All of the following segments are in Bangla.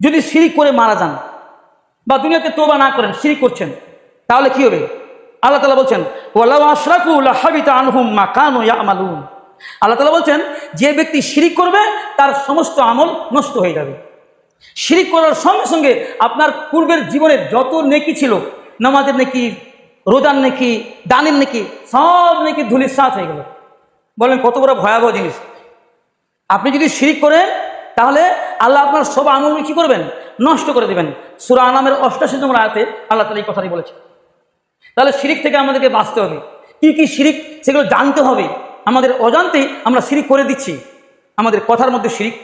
যদি শিরিক করে মারা যান বা দুনিয়াতে তোবা না করেন, শিরিক করছেন, তাহলে কি হবে? আল্লাহ তালা বলছেন আল্লাহ তালা বলছেন, যে ব্যক্তি শিরিক করবে, তার সমস্ত আমল নষ্ট হয়ে যাবে। শিরিক করার সঙ্গে সঙ্গে আপনার পূর্বের জীবনের যত নেকি ছিল, নামাজের নেকি, রোজার নেকি, দানের নেকি, সব নেকি ধুলির সাথ হয়ে গেল। বলেন কত বড় ভয়াবহ জিনিস। আপনি যদি শিরিক করেন তাহলে আল্লাহ আপনার সব আমল কি করবেন? নষ্ট করে দেবেন। সুরা আনামের অষ্টাশি নম্বর আয়াতে আল্লাহ তালা এই কথাটি বলেছে তাহলে শিরিক থেকে আমাদেরকে বাঁচতে হবে। কি কি শিরিক, সেগুলো জানতে হবে। আমাদের অজান্তেই আমরা শিরিক করে দিচ্ছি। আমাদের কথার মধ্যে শিরিক,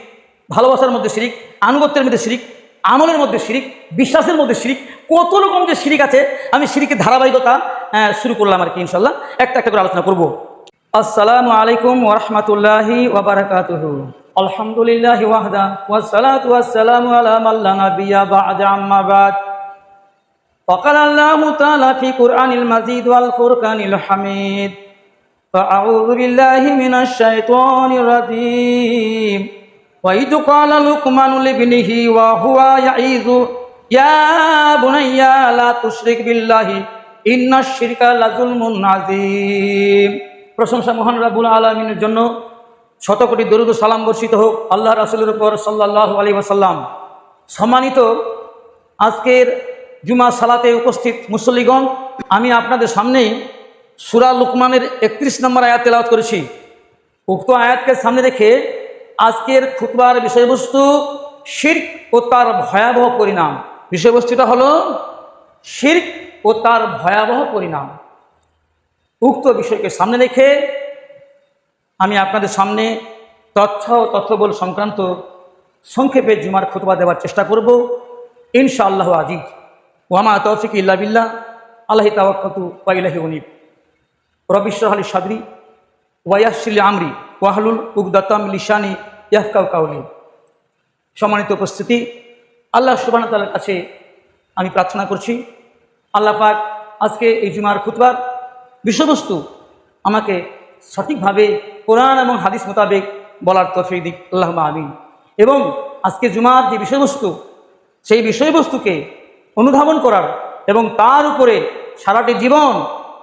ভালোবাসার মধ্যে শিরিক, আনুগত্যের মধ্যে শিরিক, আমলের মধ্যে শিরিক, বিশ্বাসের মধ্যে শিরিক, কত রকম যে শিরিক আছে, আমি শিরিকের ধারাবাহিকতা শুরু করলাম আর কি ইনশাল্লাহ একটা একটা করে আলোচনা করব। আসসালামু আলাইকুম ওরহমতুল্লাহি ওবরাকাতুহু আলহামদুলিল্লাহ ওয়াহদা ওয়াসসালাতু ওয়াসসালামু আলা মাল্লা নাবিয়্যা বা'দা আম্মা বাদ وقال الله تعالى في قرآن المجيد والفرقان الحميد فأعوذ بالله من الشيطان الرجيم وإذ قال لقمان لابنه وهو يعيذ يا بني لا تشرك بالله إن الشرك لظلم عظيم প্রশংসা মহান রাবুল আলমিনের জন্য শত কোটি দরুদ সালাম বর্ষিত হোক, আল্লাহ রাসুলের উপর সাল্লাহ আলী ওসাল্লাম সম্মানিত আজকের জুমা সালাতে উপস্থিত মুসল্লিগণ, আমি আপনাদের সামনেই সুরা লুকমানের একত্রিশ নম্বর আয়াত তেলাওয়াত করেছি। উক্ত আয়াতকে সামনে রেখে আজকের খুতবার বিষয়বস্তু শির্ক ও তার ভয়াবহ পরিণাম। বিষয়বস্তুটা হলো শির্ক ও তার ভয়াবহ পরিণাম। উক্ত বিষয়কে সামনে রেখে আমি আপনাদের সামনে তথ্য ও তথ্যবল সংক্রান্ত সংক্ষেপে জুমার খুতবা দেওয়ার চেষ্টা করব। ইনশাআল্লাহ আজিজ। ওয়ামা তৌফিক ইল্লা বিল্লাহ। আল্লাহি তাওয়াক্কাতু ওয়া ইলাহি উনিব। রবিশ্বর আলী সাদরি ওয়াইয়াসিল আমরি ওয়াহলুল উগদাতাম লিশানি ইয়াহকাউ কাউলি। সম্মানিত উপস্থিতি, আল্লাহ সুবাহ তালার কাছে আমি প্রার্থনা করছি। আল্লাহ পাক আজকে এই জুমার খুতবার বিষয়বস্তু আমাকে সঠিকভাবে কোরআন এবং হাদিস মোতাবেক বলার তফিক দিক আল্লাহ আমিন। এবং আজকে জুমার যে বিষয়বস্তু, সেই বিষয়বস্তুকে অনুধাবন করার এবং তার উপরে সারাটি জীবন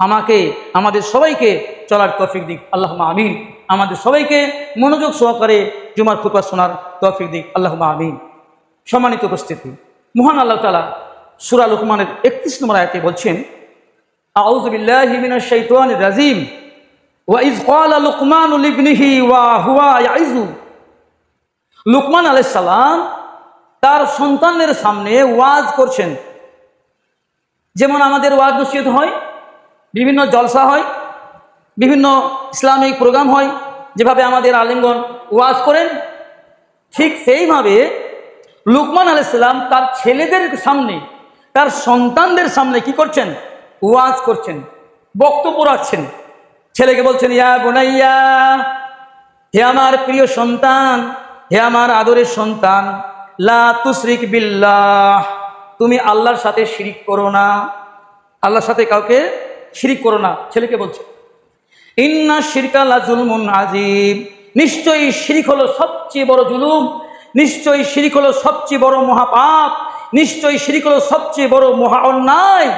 আমাকে, আমাদের সবাইকে চলার তৌফিক দিক আল্লাহ আমিন। আমাদের সবাইকে মনোযোগ সহকারে জুমার খুতবা শোনার তৌফিক দিক আল্লাহ আমিন। সম্মানিত উপস্থিতি, মহান আল্লাহ তালা সুরা লুকমানের একত্রিশ নম্বর আয়াতে বলছেন, আউযু বিল্লাহি মিনাশ শাইতানির রাজিম। লুকমানু লিবনিহি ওয়া হুয়া লুকমান তার সন্তানের সামনে ওয়াজ করছেন। যেমন আমাদের ওয়াজ নসিহত হয়, বিভিন্ন জলসা হয়, বিভিন্ন ইসলামিক প্রোগ্রাম হয়, যেভাবে আমাদের আলিমগণ ওয়াজ করেন, ঠিক সেইভাবে লুকমান আলাইসাল্লাম তার ছেলেদের সামনে, তার সন্তানদের সামনে কি করছেন? ওয়াজ করছেন, বক্তব্য রাখছেন। ছেলেকে বলছেন, ইয়া বোনাইয়া, হে আমার প্রিয় সন্তান, হে আমার আদরের সন্তান, লা তুশরিক বিল্লাহ, তুমি আল্লাহর সাথে শিরিক করো না। আল্লাহর সাথে কাউকে শিরিক করো না। ছেলেকে বলছে, ইন্না শিরকা লা জুলমুন আজিম নিশ্চয়ই শিরিক হলো সবচেয়ে বড় জুলুম, নিশ্চয়ই শিরিক হলো সবচেয়ে বড় মহাপাপ, নিশ্চয়ই শিরিক হলো সবচেয়ে বড় মহা অন্যায়।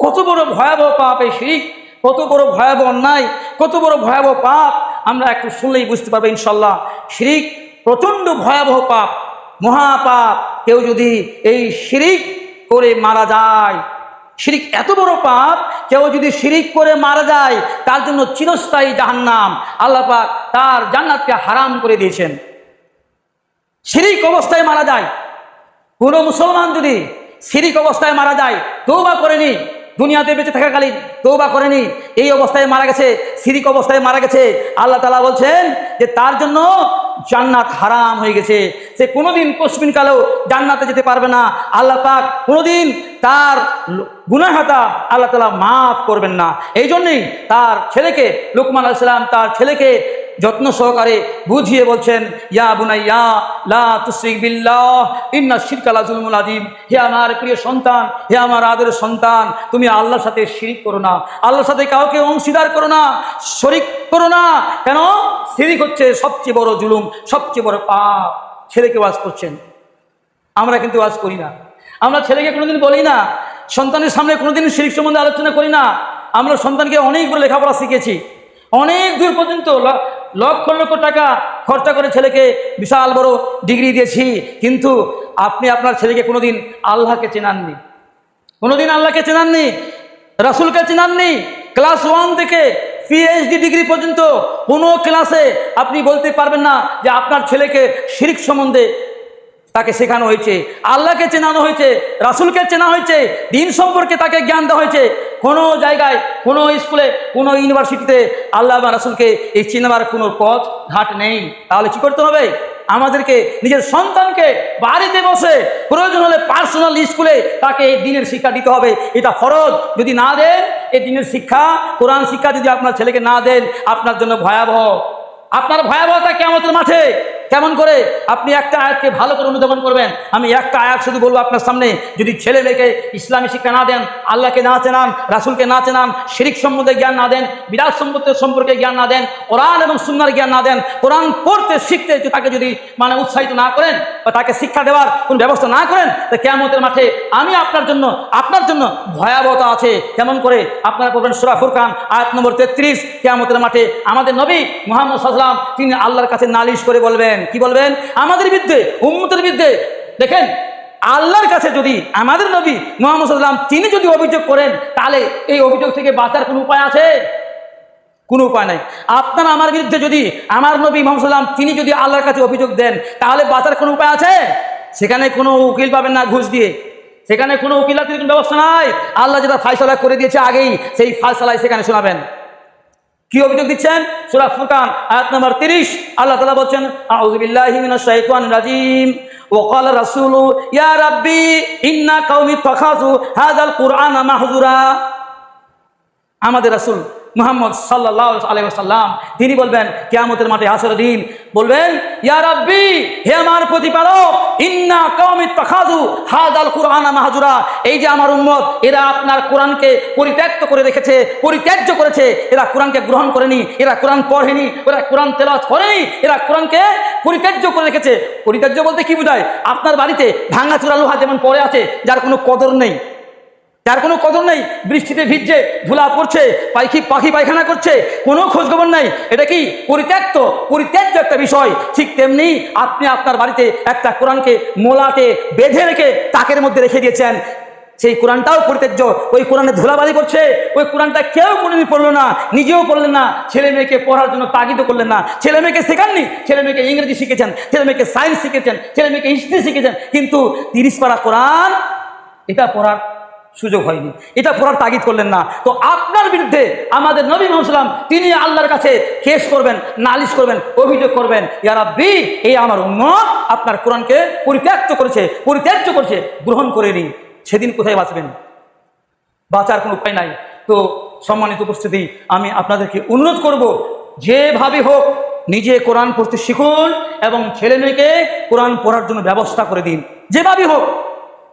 কত বড় ভয়াবহ পাপ এই শিরিক। কত বড় ভয়াবহ অন্যায়, কত বড় ভয়াবহ পাপ, আমরা একটু শুনলেই বুঝতে পারব ইনশাল্লাহ শিরিক প্রচণ্ড ভয়াবহ পাপ, মহাপাপ। কেউ যদি এই শিরিক করে মারা যায়, শিরিক এত বড় পাপ, কেউ যদি শিরিক করে মারা যায়, তার জন্য চিরস্থায়ী জাহান্নাম। আল্লাহ পাক তার জান্নাতকে হারাম করে দিয়েছেন। শিরিক অবস্থায় মারা যায়। কোনো মুসলমান যদি শিরিক অবস্থায় মারা যায় তৌবা করেনি দুনিয়াতে বেঁচে থাকাকালীন তৌবা করেনি। এই অবস্থায় মারা গেছে সিরিক অবস্থায় মারা গেছে। আল্লাহ তালা বলছেন যে তার জন্য জান্নাত হারাম হয়ে গেছে। সে কোনোদিন কশ্মিন কালেও জান্নাতে যেতে পারবে না। আল্লাহ পাক কোনোদিন তার গুনাহাতা আল্লাহ তালা মাফ করবেন না। এই জন্যেই তার ছেলেকে লুকমান আলাইসালাম তার ছেলেকে যত্ন সহকারে বুঝিয়ে বলছেন, ইয়া বুনাইয়া, লা তুশরিক বিল্লাহ, ইন্না শিরকা লাজুলমুল আযীম। হে আমার প্রিয় সন্তান, হে আমার আদরের সন্তান, তুমি আল্লাহর সাথে শিরিক করো না। আল্লাহর সাথে কাউকে অংশীদার করো না, শরিক করো না। কেন? শিরিক হচ্ছে সবচেয়ে বড় জুলুম, সবচেয়ে বড় পাপ। ছেলেকে ওয়াজ করছেন। আমরা কিন্তু আজ করি না। আমরা ছেলেকে কোনোদিন বলি না। সন্তানের সামনে কোনোদিন শিরিক সম্বন্ধে আলোচনা করি না। আমরা সন্তানকে অনেক বড় লেখাপড়া শিখেছি। অনেক দূর পর্যন্ত লক্ষ লক্ষ টাকা খরচা করে ছেলেকে বিশাল বড় ডিগ্রি দিয়েছি। কিন্তু আপনি আপনার ছেলেকে কোনোদিন আল্লাহকে চেনাননি। কোনোদিন আল্লাহকে চেনাননি, রাসুলকে চেনাননি, ক্লাস ওয়ান থেকে পিএইচডি ডিগ্রি পর্যন্ত কোনো ক্লাসে আপনি বলতে পারবেন না যে আপনার ছেলেকে শিরিক সম্বন্ধে তাকে শেখানো হয়েছে, আল্লাহকে চেনানো হয়েছে, রাসুলকে চেনা হয়েছে, দিন সম্পর্কে তাকে জ্ঞান দেওয়া হয়েছে। কোনো জায়গায়, কোনো স্কুলে কোনো ইউনিভার্সিটিতে আল্লাহ বা রাসুলকে এই চেনাবার কোনো পথ, ঘাট নেই। তাহলে কি করতে হবে? আমাদেরকে, নিজের সন্তানকে বাড়িতে বসে প্রয়োজন হলে পার্সোনাল স্কুলে তাকে এই দিনের শিক্ষা দিতে হবে। এটা ফরজ। যদি না দেন, এই দিনের শিক্ষা, কোরআন শিক্ষা যদি আপনার ছেলেকে না দেন, আপনার জন্য ভয়াবহ। আপনার ভয়াবহতা কেমন মাঠে কেমন করে আপনি একটা আয়াতকে ভালো করে অনুধাবন করবেন? আমি একটা আয়াত শুধু বলব আপনার সামনে। যদি ছেলে মেয়েকে ইসলামী শিক্ষা না দেন, আল্লাহকে না চেনান, রাসুলকে না চেনান, শিরিক সম্বন্ধে জ্ঞান না দেন, বিরাট সম্পত্তির সম্পর্কে জ্ঞান না দেন, কোরআন এবং সুন্নার জ্ঞান না দেন, কোরআন পড়তে, শিখতে তাকে যদি মানে উৎসাহিত না করেন বা তাকে শিক্ষা দেওয়ার কোনো ব্যবস্থা না করেন, তো কেমতের মাঠে আমি আপনার জন্য আপনার জন্য ভয়াবহতা আছে। কেমন করে আপনারা পড়বেন সুরা ফুরকান, আয়াত নম্বর তেত্রিশ। কেয়ামতের মাঠে আমাদের নবী মোহাম্মদ সাল্লাম তিনি আল্লাহর কাছে নালিশ করে বলবেন কি বলবেন? আমাদের বিরুদ্ধে, উম্মতের বিরুদ্ধে, দেখেন, আল্লাহর কাছে যদি আমাদের নবী মোহাম্মদ সাল্লাম তিনি যদি অভিযোগ করেন, তাহলে এই অভিযোগ থেকে বাঁচার কোনো উপায় আছে? কোনো উপায় নাই। আপনার আমার বিরুদ্ধে যদি আমার নবী মোহাম্মদ সাল্লাম তিনি যদি আল্লাহর কাছে অভিযোগ দেন, তাহলে বাঁচার কোনো উপায় আছে? সেখানে কোনো উকিল পাবেন না ঘুষ দিয়ে। সেখানে কোনো উকিলাতির কোনো ব্যবস্থা নাই। আল্লাহ যেটা ফাইসলা করে দিয়েছে আগেই, সেই ফাইসলায় সেখানে শোনাবেন। কি অভিযোগ দিচ্ছেন সূরা ফুরকান আয়াত নম্বর 30 আল্লাহ তাআলা বলছেন আউযু বিল্লাহি মিনাশ শাইতানির রাজিম وقال الرسول يا ربي ان قومي اتخذوا هذا القرآن মাহজুরা আমাদের রাসূল মুহাম্মদ সাল্লাল্লাহু আলাইহি ওয়াসাল্লাম, তিনি বলবেন, কেয়ামতের মাঠে হাসরের দিন। বলবেন, ইয়া হে আমার প্রতিপালক, ইন্না কওমি তাখাযু, হাদাল কুরআনা মাহজুরা। এই যে আমার উম্মত, এরা আপনার কোরআনকে পরিত্যক্ত করে রেখেছে, পরিত্যাজ্য করেছে। এরা কোরআনকে গ্রহণ করেনি, এরা কোরআন পড়েনি, এরা কোরআন তেলাওয়াত করেনি, এরা কোরআনকে পরিত্যাজ্য করে রেখেছে। পরিত্যাজ্য বলতে কি বোঝায়? আপনার বাড়িতে ভাঙাচোরা লোহা যেমন পড়ে আছে, যার কোনো কদর নেই। যার কোনো কদর নেই, বৃষ্টিতে ভিজছে, ধুলা পড়ছে পাখি পাখি পায়খানা করছে, কোনো খোঁজখবর নাই। এটা কি পরিত্যক্ত? পরিত্যাজ্য একটা বিষয়। ঠিক তেমনি আপনি আপনার বাড়িতে একটা কোরআনকে মোলাতে বেঁধে রেখে তাকের মধ্যে রেখে দিয়েছেন। সেই কোরআনটাও পরিত্যাজ্য ওই কোরআনে ধুলাবাজি করছে। ওই কোরআনটা কেউ কোনোদিন পড়ল না। নিজেও পড়লেন না। ছেলে মেয়েকে পড়ার জন্য তাগিদ করলেন না। ছেলে মেয়েকে শেখাননি। ছেলে মেয়েকে ইংরেজি শিখেছেন। ছেলে মেয়েকে সায়েন্স শিখেছেন। ছেলে মেয়েকে হিস্ট্রি শিখেছেন। কিন্তু তিরিশ পাড়া কোরআন, এটা পড়ার সুযোগ হয়নি। এটা পড়ার তাগিদ করলেন না। তো আপনার বিরুদ্ধে আমাদের নবী মোহাম্মদ তিনি আল্লাহর কাছে কেস করবেন, নালিশ করবেন, অভিযোগ করবেন ইয়ারাব্বি এই আমার উম্মত, আপনার কোরআনকে পরিত্যক্ত করেছে পরিত্যাজ্য করেছে, গ্রহণ করে করেনি সেদিন কোথায় বাঁচবেন? বাঁচার কোনো উপায় নাই। তো সম্মানিত উপস্থিতি, আমি আপনাদেরকে অনুরোধ করব, যেভাবে হোক নিজে কোরআন পড়তে শিখুন এবং ছেলে মেয়েকে কোরআন পড়ার জন্য ব্যবস্থা করে দিন। যেভাবে হোক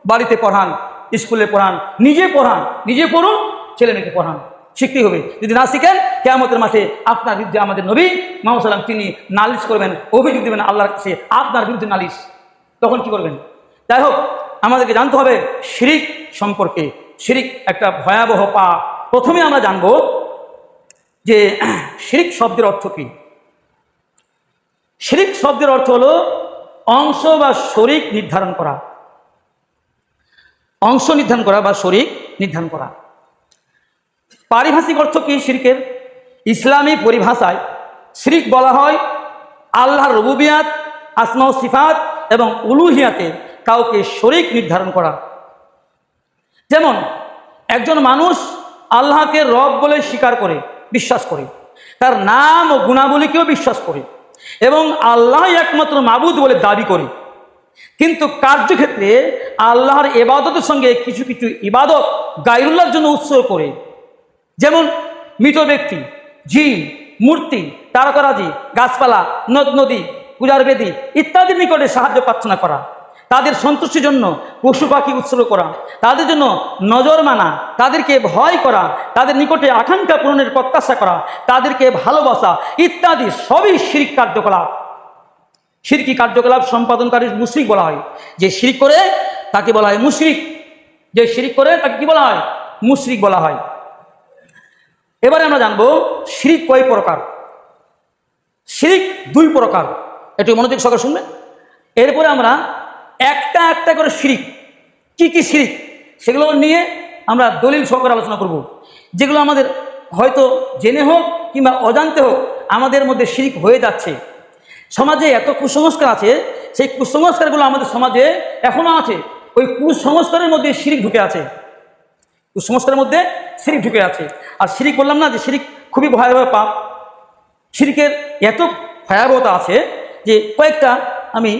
বাড়িতে পড়ান। স্কুলে পড়ান, নিজে পড়ান, নিজে পড়ুন, ছেলে মেয়েকে পড়ান। শিখতেই হবে। যদি না শিখেন, কেয়ামতের মাঠে আপনার বিরুদ্ধে আমাদের নবী মোহাম্মদ সাল্লাম তিনি নালিশ করবেন, অভিযোগ দেবেন আল্লাহর কাছে, আপনার বিরুদ্ধে নালিশ। তখন কি করবেন? যাই হোক, আমাদেরকে জানতে হবে শিরিক সম্পর্কে। শিরিক একটা ভয়াবহ পা প্রথমে আমরা জানব যে শিরিক শব্দের অর্থ কী? শিরিক শব্দের অর্থ হলো অংশ বা শরিক নির্ধারণ করা। অংশ নির্ধারণ করা বা শরিক নির্ধারণ করা। পারিভাষিক অর্থ কি শিরকের? ইসলামী পরিভাষায় শিরিক বলা হয় আল্লাহর রবুবিয়াত, আসমা ও সিফাত এবং উলুহিয়াতে কাউকে শরিক নির্ধারণ করা। যেমন, একজন মানুষ আল্লাহকে রব বলে স্বীকার করে, বিশ্বাস করে। তার নাম ও গুণাবলীকেও বিশ্বাস করে এবং আল্লাহ একমাত্র মাবুদ বলে দাবি করে। কিন্তু কার্যক্ষেত্রে আল্লাহর এবাদতের সঙ্গে কিছু কিছু ইবাদত গাইরুল্লাহর জন্য উৎসর্গ করে। যেমন মৃত ব্যক্তি, জিন, মূর্তি, তারকারাজি, গাছপালা, নদ নদী, পূজার বেদি ইত্যাদির নিকটে সাহায্য প্রার্থনা করা। তাদের সন্তুষ্টির জন্য পশু পাখি উৎসর্গ করা। তাদের জন্য নজর মানা, তাদেরকে ভয় করা, তাদের নিকটে আকাঙ্ক্ষা পূরণের প্রত্যাশা করা, তাদেরকে ভালোবাসা ইত্যাদি সবই শিরিক কার্যকলাপ। সিরকি কার্যকলাপ সম্পাদনকারী মুশরিক বলা হয়। যে শিরিক করে তাকে বলা হয় মুশরিক। যে শিরিক করে তাকে কি বলা হয়? মুশরিক বলা হয়। এবারে আমরা জানব শিরিক কয় প্রকার? শিরিক দুই প্রকার। একটু মনোযোগ সহকারে শুনবেন। এরপরে আমরা একটা একটা করে শিরিক, কি কি শিরিক, সেগুলো নিয়ে আমরা দলিল সহকারে আলোচনা করব। যেগুলো আমাদের হয়তো জেনে হোক কিংবা অজান্তে হোক, আমাদের মধ্যে শিরিক হয়ে যাচ্ছে। সমাজে এত কুসংস্কার আছে, সেই কুসংস্কারগুলো আমাদের সমাজে এখনও আছে। ওই কুসংস্কারের মধ্যে শিরিক ঢুকে আছে। কুসংস্কারের মধ্যে শিরিক ঢুকে আছে। আর শিরিক বললাম না যে শিরিক খুবই ভয়াবহ পাপ। শিরিকের এত ভয়াবহতা আছে যে কয়েকটা আমি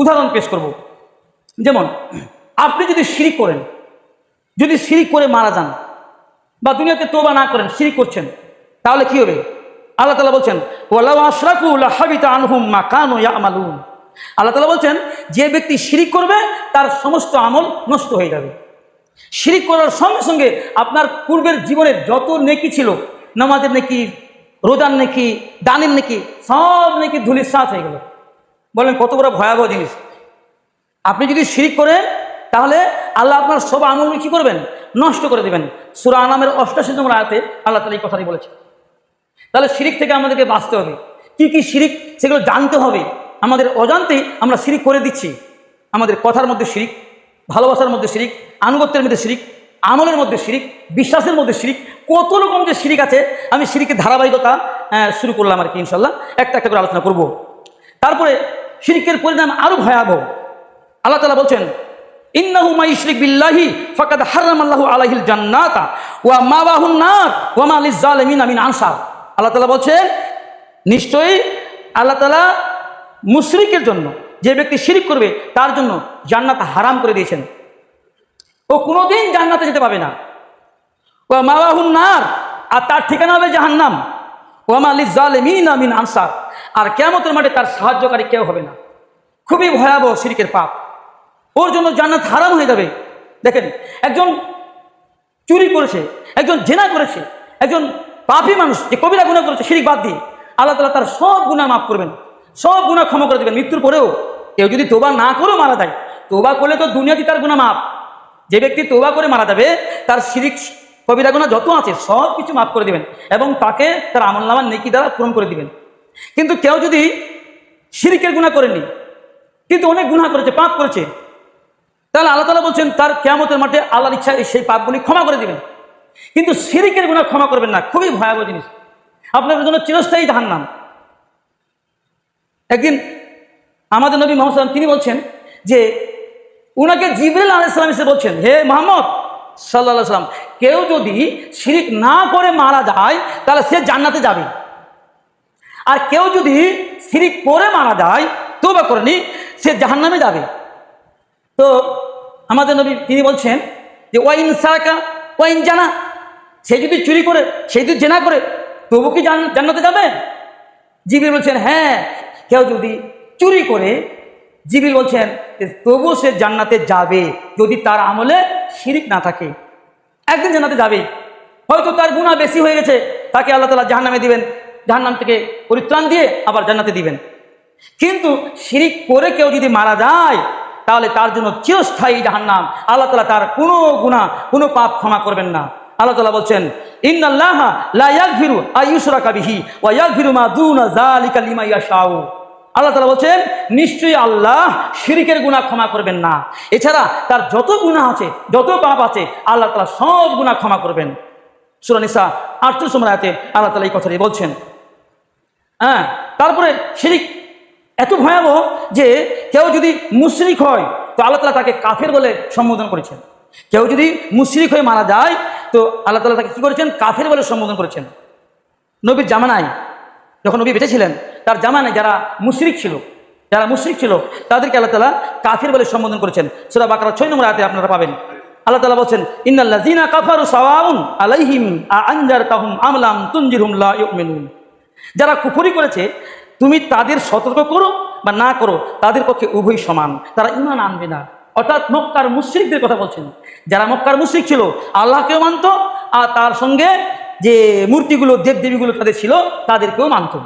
উদাহরণ পেশ করব। যেমন, আপনি যদি শিরিক করেন, যদি শিরিক করে মারা যান, বা দুনিয়াতে তোবা না করেন, শিরিক করছেন, তাহলে কি হবে? আল্লাহ তালা বলছেন আল্লাহ তালা বলছেন, যে ব্যক্তি শিরিক করবে, তার সমস্ত আমল নষ্ট হয়ে যাবে। শিরিক করার সঙ্গে সঙ্গে আপনার পূর্বের জীবনের যত নেকি ছিল, নামাজের নেকি, রোজার নেকি, দানের নেকি, সব নেকি ধুলির সাথ হয়ে গেল। বলেন কত বড় ভয়াবহ জিনিস। আপনি যদি শিরিক করেন, তাহলে আল্লাহ আপনার সব আমল কি করবেন? নষ্ট করে দেবেন। সুরা আনামের অষ্টাশি নম্বর আয়াতে আল্লাহ তালা এই কথাটি বলেছে তাহলে শিরিক থেকে আমাদেরকে বাঁচতে হবে। কি কি শিরিক, সেগুলো জানতে হবে। আমাদের অজান্তেই আমরা শিরিক করে দিচ্ছি। আমাদের কথার মধ্যে শিরিক, ভালোবাসার মধ্যে শিরিক, আনুগত্যের মধ্যে শিরিক, আমলের মধ্যে শিরিক, বিশ্বাসের মধ্যে শিরিক, কত রকম যে শিরিক আছে, আমি শিরিকের ধারাবাহিকতা শুরু করলাম আর কি ইনশাল্লাহ একটা একটা করে আলোচনা করব। তারপরে শিরিকের পরিণাম আরও ভয়াবহ। আল্লাহ তালা বলছেন, ইন্নাহু মাইশরিক বিল্লাহি ফাকাদ হারামাল্লাহু আলাইহিল জান্নাতা ওয়া মা আল্লাহ তাআলা বলছেন নিশ্চয়ই আল্লাহ তাআলা মুশরিকের জন্য, যে ব্যক্তি শিরিক করবে, তার জন্য জান্নাত হারাম করে দিয়েছেন। ও কোনোদিন জান্নাতে যেতে পাবে না। ও মাওয়াহুন নার, আর তার ঠিকানা হবে জাহান্নাম। ওয়ামা লিজ্জালিমিন মিন আনসার, আর কেয়ামতের মাঠে তার সাহায্যকারী কেউ হবে না। খুবই ভয়াবহ শিরিকের পাপ। ওর জন্য জান্নাত হারাম হয়ে যাবে। দেখেন, একজন চুরি করেছে, একজন জেনা করেছে, একজন পাপী মানুষ, যে কবিরা গুণা করেছে, শিরিক বাদ দিয়ে, আল্লাহ তালা তার সব গুণা মাফ করবেন, সব গুণা ক্ষমা করে দেবেন। মৃত্যুর পরেও কেউ যদি তোবা না করেও মারা যায় তোবা করলে তো দুনিয়াতে তার গুণা মাপ যে ব্যক্তি তোবা করে মারা যাবে, তার শিরিক, কবিরা গুণা যত আছে, সব কিছু মাফ করে দিবেন এবং তাকে তার আমল নামার নেকি দ্বারা পূরণ করে দিবেন। কিন্তু কেউ যদি শিরিকের গুণা করেনি, কিন্তু অনেক গুণা করেছে, পাপ করেছে, তাহলে আল্লাহ তালা বলছেন, তার কেয়ামতের মাঠে আল্লাহর ইচ্ছা সেই পাপগুলি ক্ষমা করে দিবেন। কিন্তু সিরিকের গুণা ক্ষমা করবেন না, খুবই ভয়াবহ জিনিস। আপনাদের জন্য চিরস্থায়ী জাহান্নাম। একদিন আমাদের নবী মোহাম্মদ তিনি বলছেন যে, উনাকে জিবরুল আলাইসালাম এসে বলছেন, হে মোহাম্মদ সাল্লাহ সাল্লাম কেউ যদি শিরিক না করে মারা যায়, তাহলে সে জান্নাতে যাবে। আর কেউ যদি শিরিক করে মারা যায় তো বা করেনি সে জাহান্নামে যাবে। তো আমাদের নবী তিনি বলছেন যে ওয়াইন সারাকা ওয়াইন জানা। সে যদি চুরি করে, সে যদি জেনা করে, তবু কি জান- জান্নাতে যাবে? জিবির বলছেন হ্যাঁ কেউ যদি চুরি করে জিবির বলছেন তবু সে জান্নাতে যাবে যদি তার আমলে শিরিক না থাকে। একদিন জান্নাতে যাবে। হয়তো তার গুণা বেশি হয়ে গেছে, তাকে আল্লাহ তালা জাহান্নামে দিবেন। জাহান্নাম থেকে পরিত্রাণ দিয়ে আবার জান্নাতে দিবেন। কিন্তু শিরিক করে কেউ যদি মারা যায় তাহলে তার জন্য চিরস্থায়ী জাহান্নাম। আল্লাহ তালা তার কোনো গুণা কোনো পাপ ক্ষমা করবেন না। আল্লাহ তালা বলছেন, ইন্নাল্লাহ লা ইয়াগফিরু আইয়ুশরাকা বিহি ওয়া ইয়াগফিরু মা দুনা যালিকা লিমা ইয়াশাউ। আল্লাহ তালা বলছেন, নিশ্চয়ই আল্লাহ শিরিকের গুণা ক্ষমা করবেন না। এছাড়া তার যত গুণা আছে, যত পাপ আছে, আল্লাহ তালা সব গুণা ক্ষমা করবেন। সুরানিসা আটচল্লিশ সময় আয়াতে আল্লাহ তালা এই কথাটি বলছেন। হ্যাঁ তারপরে শিরিক এত ভয়াবহ যে কেউ যদি মুশরিক হয়, তো আল্লাহ তালা তাকে কাফের বলে সম্বোধন করেছেন। কেউ যদি মুশরিক হয়ে মারা যায়, তো আল্লাহ তালা তাকে কী করেছেন? কাফের বলে সম্বোধন করেছেন। নবীর জামানায় যখন নবী বেঁচে ছিলেন তার জামানায় যারা মুশরিক ছিল, যারা মুশরিক ছিল, তাদেরকে আল্লাহ তালা কাফির বলে সম্বোধন করেছেন। সুরা বাকারা ছয় নম্বর আয়াতে আপনারা পাবেন। আল্লাহ তালা বলছেন ইন্নাল্লাহ জিনা কাফারু সাওয়াউন আলাইহিম আ আনজার তাহুম আমলাম তুনজিরহুম লা ইউমিনুন। যারা কুফরি করেছে তুমি তাদের সতর্ক করো বা না করো, তাদের পক্ষে উভয় সমান। তারা ইমান আনবে না। অর্থাৎ মক্কার মুশ্রিকদের কথা বলছেন। যারা মক্কার মুশ্রিক ছিল, আল্লাহকেও মানত, আর তার সঙ্গে যে মূর্তিগুলো, দেবদেবীগুলো তাদের ছিল, তাদেরকেও মানত।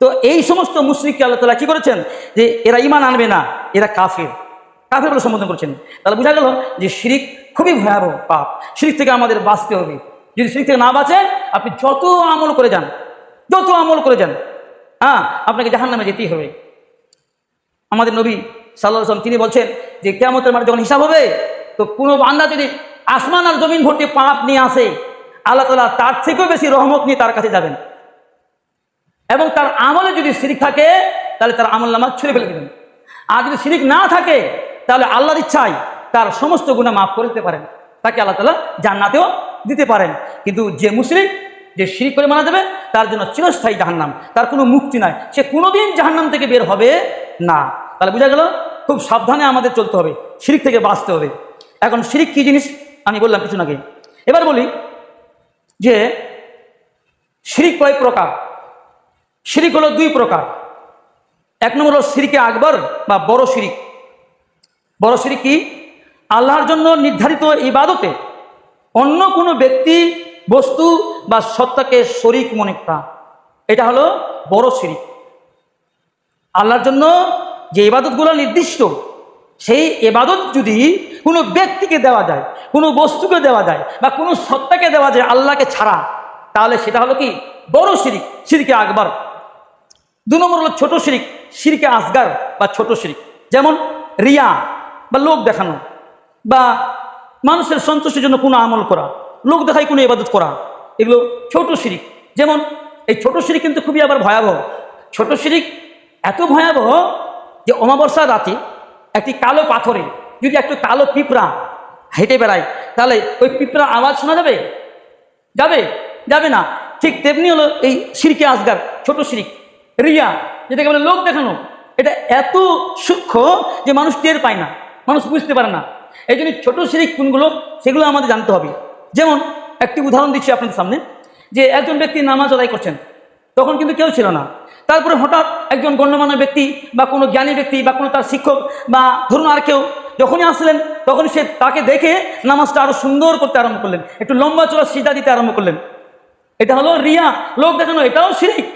তো এই সমস্ত মুশ্রিককে আল্লাহ তালা কী করেছেন? যে এরা ইমান আনবে না, এরা কাফের। কাফের বলে সম্বোধন করছেন। তাহলে বোঝা গেল যে শিরিক খুবই ভয়াবহ পাপ। শিরিক থেকে আমাদের বাঁচতে হবে। যদি শিরিক থেকে না বাঁচেন আপনি যত আমল করে যান, যত আমল করে যান হ্যাঁ আপনাকে জাহান নামে যেতেই হবে। আমাদের নবী সাল্লাহ আসলাম তিনি বলছেন যে কেমতের মানে যখন হিসাব হবে, তো কোনো বান্দা যদি আসমান আর জমিন ভর্তি পাপ নিয়ে আসে, আল্লাহ তালা তার থেকেও বেশি রহমত নিয়ে তার কাছে যাবেন। এবং তার আমলে যদি শিরিক থাকে, তাহলে তার আমল নামা ছুঁড়ে ফেলে দেবেন। আর যদি শিরিক না থাকে, তাহলে আল্লাহর ইচ্ছায় তার সমস্ত গুণা মাফ করে দিতে পারেন। তাকে আল্লাহ তালা জান্নাতেও দিতে পারেন। কিন্তু যে মুসলিম যে শিরিক করে মারা যাবে, তার জন্য চিরস্থায়ী জাহান্নাম। তার কোনো মুক্তি নাই। সে কোনোদিন জাহান্নাম থেকে বের হবে না। তাহলে বোঝা গেল, খুব সাবধানে আমাদের চলতে হবে, শিরিক থেকে বাঁচতে হবে। এখন শিরিক কী জিনিস? আমি বললাম কিছু নাকি এবার বলি যে, শিরিক কয় প্রকার? শিরিক হলো দুই প্রকার। এক নম্বর হলো শিরিকে আকবর বা বড় শিরিক। বড় শিরিক কি? আল্লাহর জন্য নির্ধারিত ইবাদতে অন্য কোনো ব্যক্তি বস্তু বা সত্তাকে শরিক মনে করা। এটা হলো বড় শিরিক। আল্লাহর জন্য যে ইবাদতগুলো নির্দিষ্ট, সেই এবাদত যদি কোনো ব্যক্তিকে দেওয়া যায়, কোনো বস্তুকে দেওয়া যায় বা কোনো সত্তাকে দেওয়া যায় আল্লাহকে ছাড়া, তাহলে সেটা হলো কি? বড় শিরিক, শিরিকে আকবর। দু নম্বর হলো ছোট শিরিক, শিরিকে আসগার বা ছোট শিরিক। যেমন রিয়া বা লোক দেখানো বা মানুষের সন্তুষ্টির জন্য কোনো আমল করা। লোক দেখায় কোনো ইবাদত করা। এগুলো ছোট শিরিক। যেমন এই ছোট শিরিক কিন্তু খুবই আবার ভয়াবহ। ছোট শিরিক এত ভয়াবহ যে অমাবস্যা রাতে একটি কালো পাথরে যদি একটু কালো পিঁপড়া হেঁটে বেড়ায়, তাহলে ওই পিঁপড়া আওয়াজ শোনা যাবে? যাবে? যাবে না। ঠিক তেমনি হলো এই সিরকে আসগার ছোট শিরিক। রিয়া, যেটাকে বলে লোক দেখানো, এটা এত সূক্ষ্ম যে মানুষ টের পায় না। মানুষ বুঝতে পারে না। এই জন্য ছোটো শিরিক কোনগুলো, সেগুলো আমাদের জানতে হবে। যেমন একটি উদাহরণ দিচ্ছি আপনাদের সামনে, যে একজন ব্যক্তি নামাজ আদায় করছেন, তখন কিন্তু কেউ ছিল না। তারপরে হঠাৎ একজন গণ্যমান্য ব্যক্তি বা কোনো জ্ঞানী ব্যক্তি বা কোনো তার শিক্ষক বা ধরুন আর কেউ যখনই আসলেন, তখন সে তাকে দেখে নামাজটা আরও সুন্দর করতে আরম্ভ করলেন, একটু লম্বা চলা সিধা দিতে আরম্ভ করলেন। এটা হলো রিয়া। লোক দেখানো, এটাও শিরিক।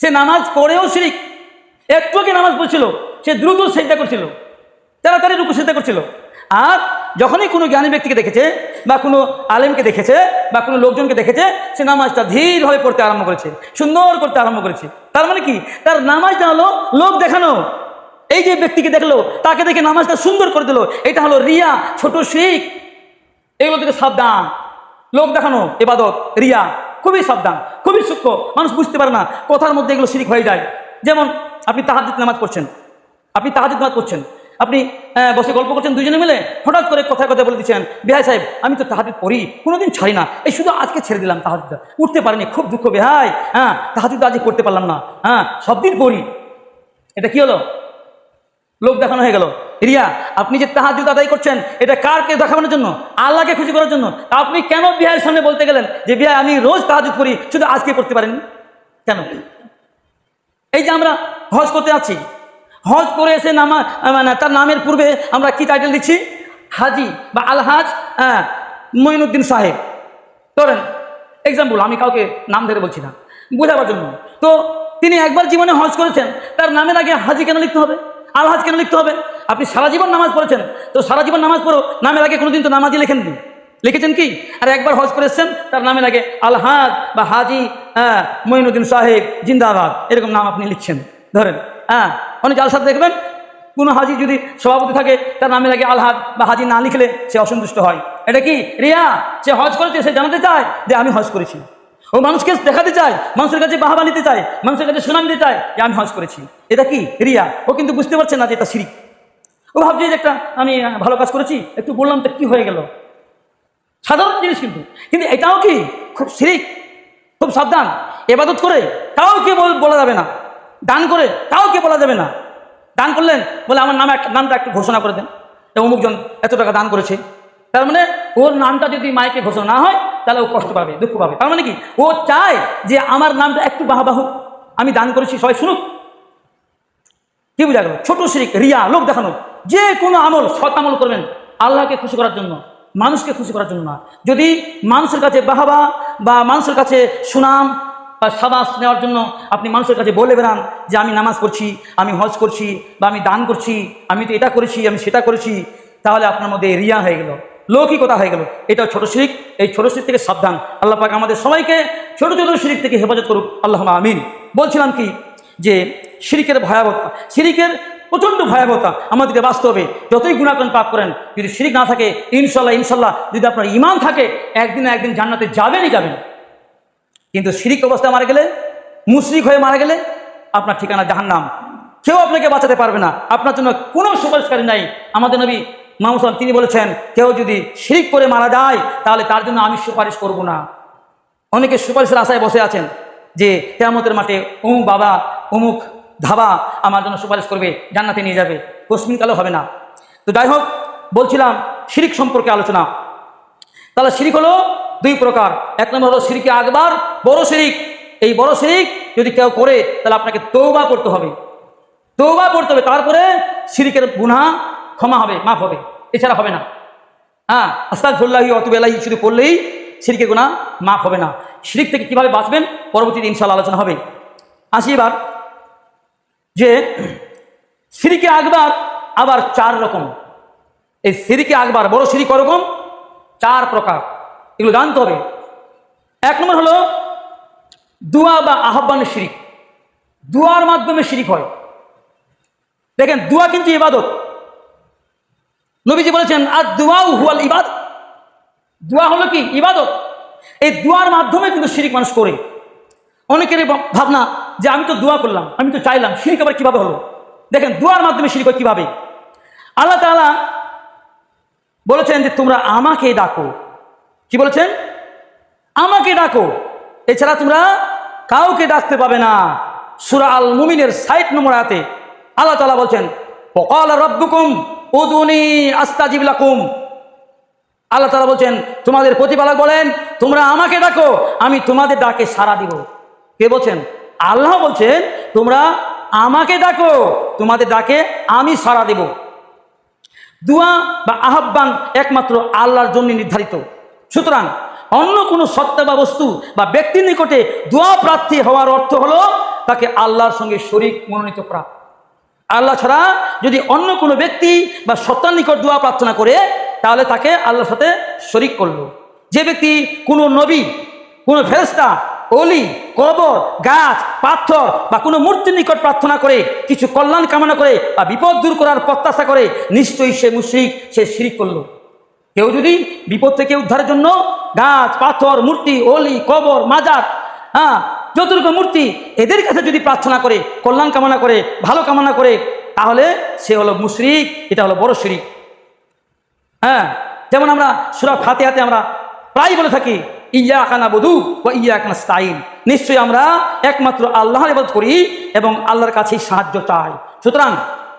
সে নামাজ পড়েও শিরিক। একটু নামাজ পড়ছিল, সে দ্রুত সেজদা করছিল, তাড়াতাড়ি রুকু সেজদা করছিল। আর যখনই কোনো জ্ঞানী ব্যক্তিকে দেখেছে বা কোনো আলেমকে দেখেছে বা কোনো লোকজনকে দেখেছে, সে নামাজটা ধীরভাবে পড়তে আরম্ভ করেছে, সুন্দর করতে আরম্ভ করেছে। তার মানে কি? তার নামাজটা হলো লোক দেখানো। এই যে ব্যক্তিকে দেখল, তাকে দেখে নামাজটা সুন্দর করে দিল, এটা হলো রিয়া, ছোট শিখ। এগুলো থেকে সাবধান। লোক দেখানো এবাদত রিয়া, খুবই সাবধান, খুবই সূক্ষ্ম। মানুষ বুঝতে পারে না, কথার মধ্যে এগুলো শিরিক হয়ে যায়। যেমন আপনি তাহাজুদ নামাজ পড়ছেন, আপনি তাহাজুদ নামাজ পড়ছেন আপনি বসে গল্প করছেন দুজনে মিলে, হঠাৎ করে কথায় কথা বলে দিচ্ছেন, বিহাই সাহেব, আমি তো তাহাজুদ পড়ি, কোনোদিন ছাড়ি না। এই শুধু আজকে ছেড়ে দিলাম তাহাজুদটা। উঠতে পারিনি, খুব দুঃখ বিহাই। হ্যাঁ তাহাজুদ আজকে করতে পারলাম না। হ্যাঁ সব দিন পড়ি। এটা কি হলো? লোক দেখানো হয়ে গেল। রিয়া, আপনি যে তাহাজুদ আদায় করছেন, এটা কারকে দেখানোর জন্য? আল্লাহকে খুশি করার জন্য? আপনি কেন বিহারের সামনে বলতে গেলেন যে বিহার আমি রোজ তাহাজুদ করি শুধু আজকে করতে পারেন? কেন? এই যে আমরা হজ করতে যাচ্ছি হজ করে এসে নামা মানে তার নামের পূর্বে আমরা কি টাইটেল দিচ্ছি? হাজি বা আলহাজ হ্যাঁ মঈনুদ্দিন সাহেব। ধরেন এক্সাম্পল আমি কাউকে নাম ধরে বলছি না, বোঝাবার জন্য। তো তিনি একবার জীবনে হজ করেছেন, তার নামের আগে হাজি কেন লিখতে হবে? আলহাজ কেন লিখতে হবে? আপনি সারা জীবন নামাজ পড়েছেন, তো সারা জীবন নামাজ পড়ো, নামের আগে কোনোদিন তো নামাজই লেখেন নি লিখেছেন কি? আর একবার হজ করে এসছেন, তার নামের আগে আলহাজ বা হাজি হ্যাঁ মঈনুদ্দিন সাহেব, জিন্দাবাদ, এরকম নাম আপনি লিখছেন, ধরেন হ্যাঁ। অনেক জালসাদ দেখবেন। কোনো হাজি যদি সভাপতি থাকে, তার নামে লাগে আলহাদ বা হাজি না লিখলে সে অসন্তুষ্ট হয়। এটা কি? রিয়া, সে হজ করেছে, সে জানাতে চায় যে আমি হজ করেছি। ও মানুষকে দেখাতে চায়, মানুষের কাছে বাহাবা নিতে চায়, মানুষের কাছে সুনাম দিতে চায় যে আমি হজ করেছি। এটা কি? রিয়া, ও কিন্তু বুঝতে পারছে না যে এটা শিরিক। ও ভাবছে যে একটা, আমি ভালো কাজ করেছি, একটু বললাম তো কি হয়ে গেল। সাধারণ জিনিস কিন্তু। কিন্তু এটাও কি? খুব শিরিক, খুব সাবধান। এবাদত করে কাউকে বল- বলা যাবে না। দান করে কাউকে বলা যাবে না। দান করলেন, বলে আমার নামে একটা- নামটা একটু ঘোষণা করে দেন। অমুকজন এত টাকা দান করেছে। তার মানে ওর নামটা যদি মাইকে ঘোষণা না হয়, তাহলে ও কষ্ট পাবে, দুঃখ পাবে। তার মানে কি? ও চায় যে আমার নামটা একটু বাহবা হোক। আমি দান করেছি, সবাই শুনুক। কি বোঝা গেল? ছোট শিরিক, রিয়া, লোক দেখানো। যে কোনো আমল, সৎ আমল করবেন আল্লাহকে খুশি করার জন্য, মানুষকে খুশি করার জন্য না। যদি মানুষের কাছে বাহাবা বা মানুষের কাছে সুনাম বা সাবাস নেওয়ার জন্য আপনি মানুষের কাছে বলে বেড়ান যে আমি নামাজ পড়ছি, আমি হজ করছি, বা আমি দান করছি, আমি তো এটা করেছি, আমি সেটা করেছি, তাহলে আপনার মধ্যে রিয়া হয়ে গেল, লৌকিকতা হয়ে গেল। এটা ছোট শিরিক, এই ছোট শিরিক থেকে সাবধান। আল্লাহ পাক আমাদের সবাইকে ছোট ছোট শিরিক থেকে হেফাজত করুক। আল্লাহ আমিন। বলছিলাম কি? যে শিরিকের ভয়াবহতা, শিরিকের প্রচণ্ড ভয়াবহতা আমাদেরকে বাঁচতে হবে যতই গুণাকরণ পাপ করেন, যদি শিরিক না থাকে, ইনশাল্লাহ ইনশাল্লাহ, যদি আপনার ইমান থাকে, একদিন একদিন জান্নাতে যাবেনই যাবেন কিন্তু শিরিক অবস্থায় মারা গেলে, মুশরিক হয়ে মারা গেলে আপনার ঠিকানা জাহান্নাম। কেউ আপনাকে বাঁচাতে পারবে না। আপনার জন্য কোনো সুপারিশকারী নাই। আমাদের নবী মামুসাল তিনি বলেছেন, কেউ যদি শিরিক করে মারা যায়, তাহলে তার জন্য আমি সুপারিশ করব না। অনেকে সুপারিশের আশায় বসে আছেন যে, কেয়ামতের মাঠে অমুক বাবা, অমুক ধাবা আমার জন্য সুপারিশ করবে, জান্নাতে নিয়ে যাবে। কশ্মিন কালো হবে না। তো যাই হোক, বলছিলাম, শিরিক সম্পর্কে আলোচনা। তাহলে শিরিক হলো দুই প্রকার। এক নম্বর হলো শিরিকে আকবার, বড় শিরিক। এই বড় শিরিক যদি কেউ করে, তাহলে আপনাকে তৌবা করতে হবে। তৌবা করতে হবে, তারপরে শিরিকের গুণা ক্ষমা হবে, মাফ হবে। এছাড়া হবে না। হ্যাঁ আস্তাকফুল্লাহি অতবেলাহি শুধু করলেই শিরিকের গুণা মাফ হবে না। শিরিক থেকে কীভাবে বাঁচবেন, পরবর্তীতে ইনশাল্লাহ আলোচনা হবে। আসি এবার যে সিরিকে আকবার আবার চার রকম। এই সিরিকে আকবার, বড় সিরিক রকম চার প্রকার। এগুলো জানতে হবে। এক নম্বর হলো, দুয়া বা আহ্বানের শিরিক। দুয়ার মাধ্যমে শিরিক হয়। দেখেন, দুয়া কিন্তু ইবাদত। নবীজি বলেছেন আর দুয়াও হুয়াল ইবাদ দুয়া হলো কি? ইবাদত। এই দুয়ার মাধ্যমে কিন্তু শিরিক মানুষ করে। অনেকের ভাবনা যে, আমি তো দোয়া করলাম, আমি তো চাইলাম, শিরিক আবার কীভাবে হলো? দেখেন, দুয়ার মাধ্যমে শিরিক হয় কীভাবে? আল্লাহ তাআলা বলেছেন যে, তোমরা আমাকে ডাকো কি বলেছেন? আমাকে ডাকো। এছাড়া তোমরা কাউকে ডাকতে পাবে না। সুরা আল মুমিনের সাইট নম্বর হাতে আল্লাহ তাআলা বলছেন পকাল রব্বুকুম উদুনি আস্তাজিব আল্লাহ তাআলা বলছেন, তোমাদের প্রতিপালক বলেন, তোমরা আমাকে ডাকো, আমি তোমাদের ডাকে সাড়া দিব। কে বলছেন? আল্লাহ বলছেন, তোমরা আমাকে ডাকো, তোমাদের ডাকে আমি সাড়া দেব। দুয়া বা আহ্বান একমাত্র আল্লাহর জন্য নির্ধারিত। সুতরাং অন্য কোনো সত্তা বা বস্তু বা ব্যক্তির নিকটে দোয়া প্রার্থী হওয়ার অর্থ হলো তাকে আল্লাহর সঙ্গে শরিক মনোনীত করা। আল্লাহ ছাড়া যদি অন্য কোনো ব্যক্তি বা সত্তার নিকট দোয়া প্রার্থনা করে, তাহলে তাকে আল্লাহর সাথে শরিক করল। যে ব্যক্তি কোনো নবী, কোনো ফেরেস্তা অলি কবর, গাছ, পাথর বা কোনো মূর্তির নিকট প্রার্থনা করে, কিছু কল্যাণ কামনা করে বা বিপদ দূর করার প্রত্যাশা করে, নিশ্চয়ই সে মুশ্রিক, সে শিরিক করল। কেউ যদি বিপদ থেকে উদ্ধারের জন্য গাছ, পাথর, মূর্তি, অলি, কবর, মাজার হ্যাঁ যতটুকু মূর্তি এদের কাছে যদি প্রার্থনা করে, কল্যাণ কামনা করে, ভালো কামনা করে, তাহলে সে হলো মুশরিক, এটা হলো বড় শিরিক। হ্যাঁ যেমন আমরা সুরা ফাতে হাতে আমরা প্রায় বলে থাকি ইয়া খানা বধু বা ইয়া খানা স্তাইন নিশ্চয়ই আমরা একমাত্র আল্লাহর ইবাদত করি এবং আল্লাহর কাছেই সাহায্য চাই। সুতরাং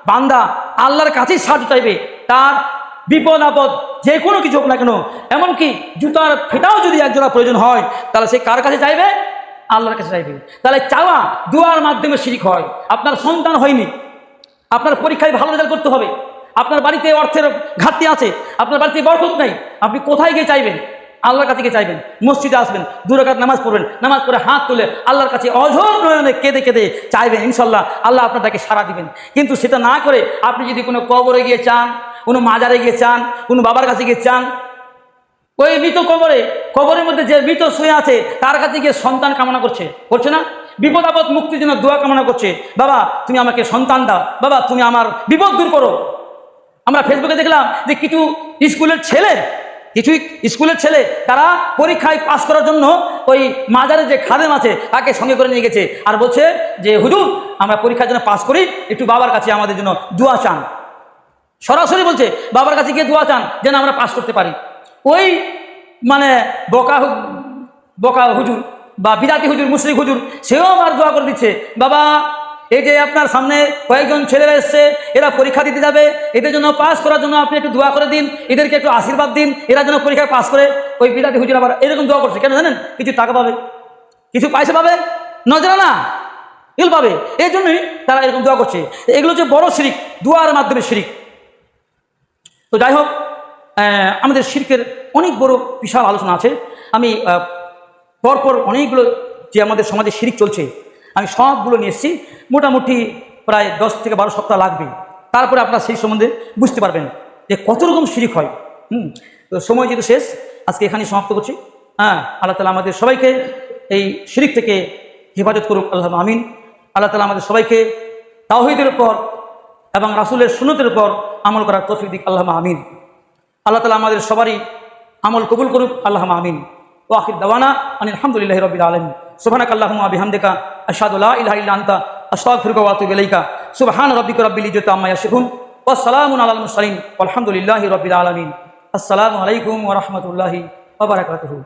বান্দা আল্লাহর কাছেই সাহায্য চাইবে, তার বিপদ, আপদ, যে কোনো কিছু হোক না কেন, এমনকি জুতার ফেটাও যদি একজোড়া প্রয়োজন হয়, তাহলে সে কার কাছে চাইবে? আল্লাহর কাছে চাইবে। তাহলে চাওয়া দুয়ার মাধ্যমে শিরিক হয়। আপনার সন্তান হয়নি। আপনার পরীক্ষায় ভালো রেজাল্ট করতে হবে। আপনার বাড়িতে অর্থের ঘাটতি আছে। আপনার বাড়িতে বরকত নেই। আপনি কোথায় গিয়ে চাইবেন? আল্লাহর কাছে গিয়ে চাইবেন। মসজিদে আসবেন দুরাকাত নামাজ পড়বেন। নামাজ পড়ে হাত তুলে আল্লাহর কাছে অঝোর নয়নে কেঁদে কেঁদে চাইবেন ইনশাল্লাহ আল্লাহ আপনাকে সাড়া দিবেন। কিন্তু সেটা না করে আপনি যদি কোনো কবরে গিয়ে চান কোনো মাজারে গিয়ে চান, কোনো বাবার কাছে গিয়ে চান। ওই মৃত কবরে, কবরের মধ্যে যে মৃত শুয়ে আছে, তার কাছে গিয়ে সন্তান কামনা করছে। করছে না? বিপদ আপদ মুক্তির জন্য দোয়া কামনা করছে। বাবা, তুমি আমাকে সন্তান দাও। বাবা, তুমি আমার বিপদ দূর করো। আমরা ফেসবুকে দেখলাম যে কিছু স্কুলের ছেলে, কিছু স্কুলের ছেলে, তারা পরীক্ষায় পাশ করার জন্য ওই মাজারের যে খাদেম আছে, তাকে সঙ্গে করে নিয়ে গেছে। আর বলছে যে, হুজুর, আমরা পরীক্ষার জন্য পাশ করি। একটু বাবার কাছে আমাদের জন্য দোয়া চান। সরাসরি বলছে, বাবার কাছে গিয়ে দোয়া চান যেন আমরা পাস করতে পারি। ওই মানে বকা বকা হুজুর বা বিরাটি হুজুর মুসলিম হুজুর, সেও আমার দোয়া করে দিচ্ছে, বাবা, এই যে আপনার সামনে কয়েকজন ছেলেরা এসছে, এরা পরীক্ষা দিতে যাবে, এদের জন্য পাস করার জন্য আপনি একটু দোয়া করে দিন, এদেরকে একটু আশীর্বাদ দিন, এরা যেন পরীক্ষায় পাস করে। ওই বিরাটি হুজুর আবার এরকম দোয়া করছে, কেন জানেন? কিছু টাকা পাবে, কিছু পয়সা পাবে, নজরা না এগুলো পাবে। এই জন্যই তারা এরকম দোয়া করছে। এগুলো যে বড় শিরিক, দোয়ার মাধ্যমে শিরিক। তো যাই হোক আমাদের শিল্পের অনেক বড় বিশাল আলোচনা আছে। আমি পরপর অনেকগুলো যে আমাদের সমাজে শিরিক চলছে, আমি সবগুলো নিয়ে এসেছি। মোটামুটি প্রায় দশ থেকে বারো সপ্তাহ লাগবে। তারপরে আপনারা সেই সম্বন্ধে বুঝতে পারবেন যে কত রকম শিরিক হয়। হুম, তো সময় যেহেতু শেষ, আজকে এখানেই সমাপ্ত করছি। হ্যাঁ আল্লাহ তালা আমাদের সবাইকে এই শিরিক থেকে হেফাজত করুক, আল্লাহ আমিন। আল্লাহ তালা আমাদের সবাইকে তাওহিদের উপর এবং রাসুলের সুনতের উপর আমল করার তৌফিক দিক আল্লাহ আমিন। আল্লাহ তালা আমাদের সবারই আমল কবুল করুক আল্লাহ আমিন। ও আখির দাওয়ানা আনি আলহামদুলিল্লাহ রবিল আলম সুবাহানাক আল্লাহুম্মা বিহামদিকা লা ইলাহা ইল্লা আনতা, আস্তাগফিরুকা ওয়া আতুবু ইলাইকা। সুবহান রাব্বিকা রাব্বিল ইজ্জাতি আম্মা ইয়াসিফুন। ওয়া সালামুন আলাল মুরসালিন। ওয়ালহামদুলিল্লাহি রাব্বিল আলামিন। আসসালামু আলাইকুম ওয়া রাহমাতুল্লাহি ওয়া বারাকাতুহু।